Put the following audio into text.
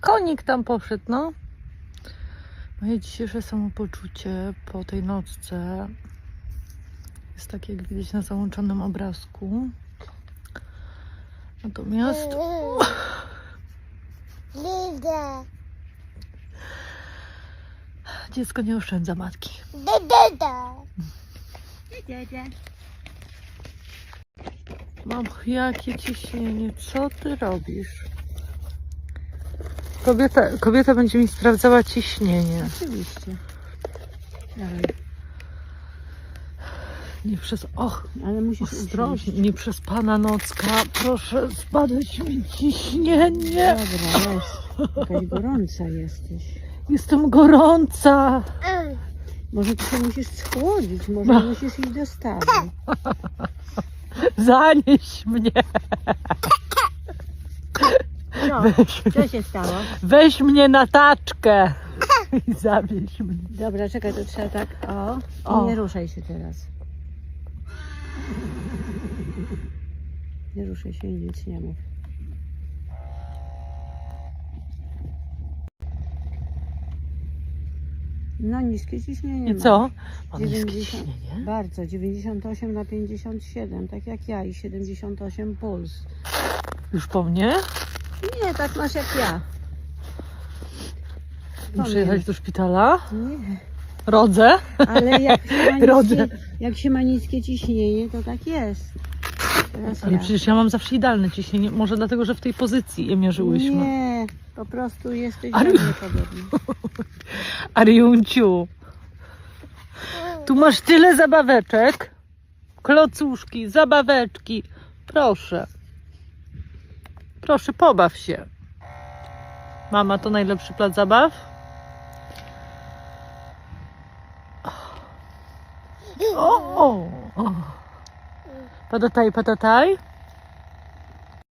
Konik tam poszedł, no. Moje dzisiejsze samopoczucie po tej nocce jest takie, jak widać na załączonym obrazku. Natomiast Lidę. dziecko nie oszczędza matki. Dada. Mam jakie ciśnienie, co ty robisz? Kobieta, kobieta będzie mi sprawdzała ciśnienie. Oczywiście. Dawaj. Nie przez. Och, Ale musisz ostrożnie, usiąść. nie przez pana nocka. Proszę zbadać mi ciśnienie. Dobra, weź. Jakaś gorąca jesteś. Jestem gorąca. Może ty się musisz schłodzić, może No. musisz iść do stawu. Zanieś mnie. Co? Weź, Co się stało? weź mnie na taczkę. I zawieź mnie. Dobra, czekaj, to trzeba tak, o. O. I nie ruszaj się teraz. Nie ruszaj się i nic nie mów. No niskie ciśnienie I masz. co? Mam niskie 90. ciśnienie. Bardzo, 98 na 57, tak jak ja i 78 puls. Już po mnie? Nie, tak masz jak ja. Muszę jechać do szpitala. Nie, Rodzę. ale jak się, ma Rodzę. niskie, jak się ma niskie ciśnienie, to tak jest. Ale przecież ja mam zawsze idealne ciśnienie. Może dlatego, że w tej pozycji je mierzyłyśmy. Nie, po prostu jesteś Ale- do mnie podobny. Ariunciu, tu masz tyle zabaweczek. Klocuszki, zabaweczki. Proszę. Proszę, pobaw się. Mama to najlepszy plac zabaw? O, o, Patatai, patatai.